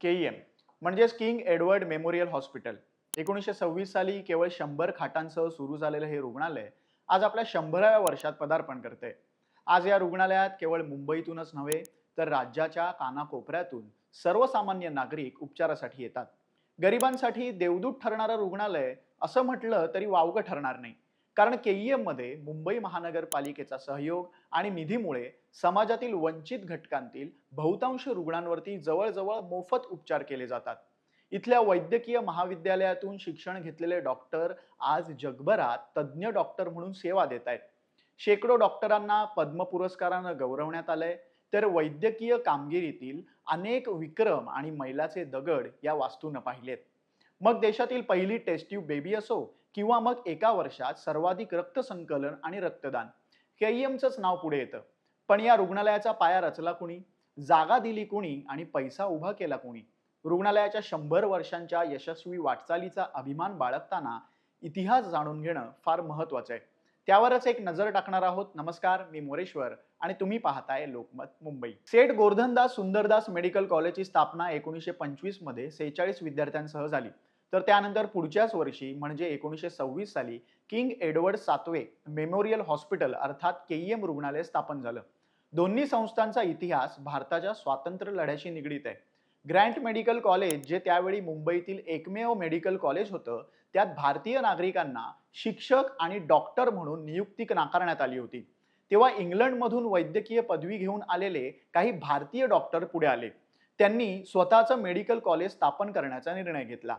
KEM म्हणजेच King Edward Memorial Hospital. एकोणीसशे सव्वीस साली केवळ शंभर खाटांसह सुरू झालेलं हे रुग्णालय आज आपल्या शंभराव्या वर्षात पदार्पण करते आज या रुग्णालयात केवळ मुंबईतूनच नव्हे तर राज्याच्या कानाकोपऱ्यातून सर्वसामान्य नागरिक उपचारासाठी येतात. गरिबांसाठी देवदूत ठरणारं रुग्णालय असं म्हटलं तरी वावगं ठरणार नाही. कारण केईएम एममध्ये मुंबई महानगरपालिकेचा सहयोग आणि निधीमुळे समाजातील वंचित घटकांतील बहुतांश रुग्णांवरती जवळजवळ मोफत उपचार केले जातात. इथल्या वैद्यकीय महाविद्यालयातून शिक्षण घेतलेले डॉक्टर आज जगभरात तज्ज्ञ डॉक्टर म्हणून सेवा देत आहेत. शेकडो डॉक्टरांना पद्म पुरस्कारानं गौरवण्यात आलंय तर वैद्यकीय कामगिरीतील अनेक विक्रम आणि मैलाचे दगड या वास्तूनं पाहिलेत. मग देशातील पहिली टेस्ट्यू बेबी असो किंवा मग एका वर्षात सर्वाधिक रक्तसंकलन आणि रक्तदान. केईएमचंच नाव पुढे येतं. पण या रुग्णालयाचा पाया रचला कुणी? जागा दिली कुणी आणि पैसा उभा केला कुणी? रुग्णालयाच्या शंभर वर्षांच्या यशस्वी वाटचालीचा अभिमान बाळगताना इतिहास जाणून घेणं फार महत्वाचं आहे. त्यावरच एक नजर टाकणार आहोत. नमस्कार मी मोरेश्वर आणि तुम्ही पाहताय लोकमत मुंबई. सेठ गोर्धनदास सुंदरदास मेडिकल कॉलेजची स्थापना एकोणीसशे पंचवीसमध्ये सेहेचाळीस विद्यार्थ्यांसह झाली. तर त्यानंतर पुढच्याच वर्षी म्हणजे एकोणीसशे सव्वीस साली किंग एडवर्ड सातवे मेमोरियल हॉस्पिटल अर्थात केईएम रुग्णालय स्थापन झालं. दोन्ही संस्थांचा इतिहास भारताच्या स्वातंत्र्य लढ्याशी निगडीत आहे. ग्रँट मेडिकल कॉलेज जे त्यावेळी मुंबईतील एकमेव मेडिकल कॉलेज होतं त्यात भारतीय नागरिकांना शिक्षक आणि डॉक्टर म्हणून नियुक्ती नाकारण्यात आली होती. तेव्हा इंग्लंडमधून वैद्यकीय पदवी घेऊन आलेले काही भारतीय डॉक्टर पुढे आले. त्यांनी स्वतःचं मेडिकल कॉलेज स्थापन करण्याचा निर्णय घेतला.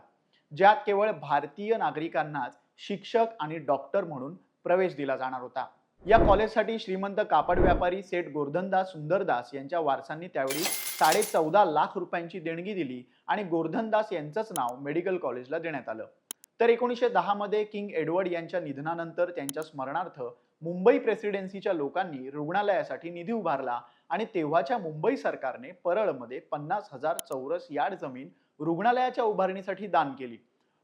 ज्यात केवळ भारतीय नागरिकांनाच शिक्षक आणि डॉक्टर म्हणून प्रवेश दिला जाणार होता. या कॉलेजसाठी श्रीमंत कापड व्यापारी सेठ गोर्धनदास सुंदरदास यांच्या वारसांनी त्यावेळी साडे चौदा लाख रुपयांची देणगी दिली आणि गोर्धनदास यांचंच नाव मेडिकल कॉलेजला देण्यात आलं. तर एकोणीसशे दहामध्ये किंग एडवर्ड यांच्या निधनानंतर त्यांच्या स्मरणार्थ मुंबई प्रेसिडेन्सीच्या लोकांनी रुग्णालयासाठी निधी उभारला आणि तेव्हाच्या मुंबई सरकारने परळमध्ये पन्नास हजार चौरस यार्ड जमीन रुग्णालयाच्या उभारणीसाठी दान केली.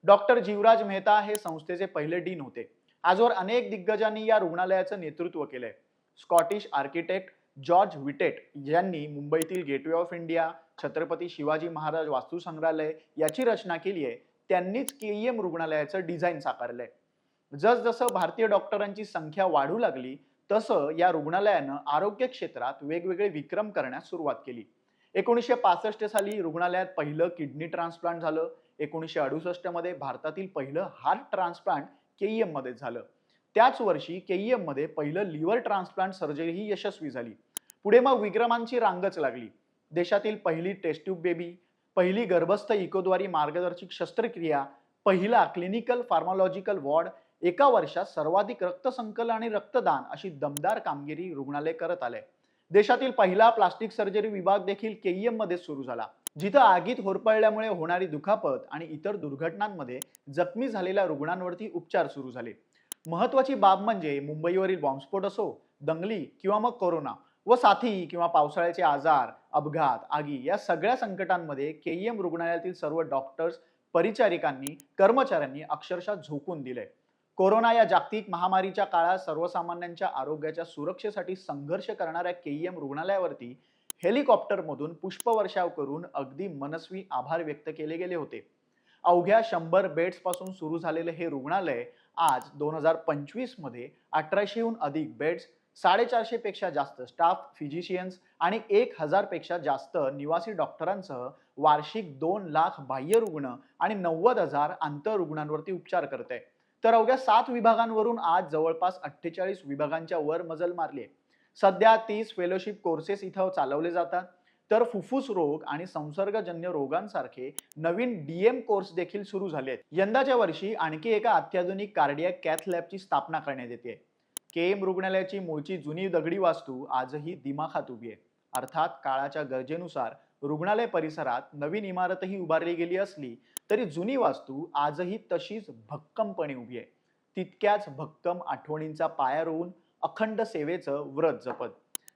डॉक्टर जीवराज मेहता हे संस्थेचे पहिले डीन होते. आजवर अनेक दिग्गजांनी या रुग्णालयाचं नेतृत्व केलंय. स्कॉटिश आर्किटेक्ट जॉर्ज विटेट यांनी मुंबईतील Gateway of India Chhatrapati Shivaji Maharaj Vastu Sangrahalaya याची रचना केली आहे. त्यांनीच केईएम रुग्णालयाचं डिझाईन साकारलंय. जसजसं भारतीय डॉक्टरांची संख्या वाढू लागली तसं या रुग्णालयानं आरोग्य क्षेत्रात वेगवेगळे विक्रम करण्यास सुरुवात केली. एकोणीसशे पासष्ट साली रुग्णालयात पहिलं किडनी ट्रान्सप्लांट झालं. एकोणीसशे अडुसष्टमध्ये भारतातील पहिलं हार्ट ट्रान्सप्लांट केईएममध्ये झालं. त्याच वर्षी केईएममध्ये पहिलं लिव्हर ट्रान्सप्लांट सर्जरी ही यशस्वी झाली. पुढे मग विक्रमांची रांगच लागली. देशातील पहिली टेस्ट्यूब बेबी पहिली गर्भस्थ इकोद्वारी मार्गदर्शक शस्त्रक्रिया पहिला क्लिनिकल फार्मॉलॉजिकल वॉर्ड एका वर्षात सर्वाधिक रक्तसंकलन आणि रक्तदान अशी दमदार कामगिरी रुग्णालय करत आले देशातील पहिला प्लास्टिक सर्जरी विभाग देखील केईएममध्ये सुरू झाला जिथं आगीत होरपळल्यामुळे होणारी दुखापत आणि इतर दुर्घटनांमध्ये जखमी झालेल्या रुग्णांवरती उपचार सुरू झाले. महत्वाची बाब म्हणजे मुंबईवरील बॉम्बस्फोट असो दंगली किंवा मग कोरोना व साथी किंवा पावसाळ्याचे आजार अपघात आगी या सगळ्या संकटांमध्ये केईएम रुग्णालयातील सर्व डॉक्टर्स परिचारिकांनी कर्मचाऱ्यांनी अक्षरशः झोकून दिले कोरोना या जागतिक महामारीच्या काळात सर्वसामान्यांच्या आरोग्याच्या सुरक्षेसाठी संघर्ष करणाऱ्या केईएम रुग्णालयावरती हेलिकॉप्टरमधून पुष्पवर्षाव करून अगदी मनस्वी आभार व्यक्त केले गेले होते. अवघ्या शंभर बेड्सपासून सुरू झालेले हे रुग्णालय आज दोन हजार पंचवीसमध्ये अठराशेहून अधिक बेड्स साडेचारशेपेक्षा जास्त स्टाफ फिजिशियन्स आणि एक हजारपेक्षा जास्त निवासी डॉक्टरांसह वार्षिक दोन लाख बाह्य रुग्ण आणि नव्वद हजार आंतररुग्णांवरती उपचार करते तर अवघ्या सात विभागांवरून आज जवळपास अठ्ठेचाळीस विभागांच्या वर मजल मारली सध्या तीस फेलोशिप कोर्सेस इथं चालवले जातात. तर फुफ्फुस रोग आणि संसर्गजन्य रोगांसारखे नवीन डीएम कोर्स देखील सुरू झाले आहेत. यंदाच्या वर्षी आणखी एका अत्याधुनिक कार्डियाक कॅथ लॅबची स्थापना करण्यात येते केएम रुग्णालयाची मूळची जुनी दगडी वास्तू आजही दिमाखात उभी आहे. अर्थात काळाच्या गरजेनुसार रुग्णालय परिसरात नवीन इमारतही उभारली गेली असली तरी जुनी वास्तू आजही तशीच भक्कमपणे उभी आहे. तितक्याच भक्कम आठवणींचा पाया रोवून अखंड सेवेचं व्रत जपत.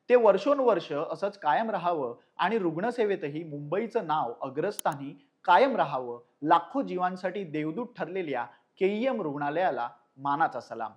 ते वर्षोनवर्ष असंच कायम राहावं आणि रुग्णसेवेतही मुंबईचं नाव अग्रस्थानी कायम राहावं लाखो जीवांसाठी देवदूत ठरलेल्या केईएम रुग्णालयाला मानाचा सलाम.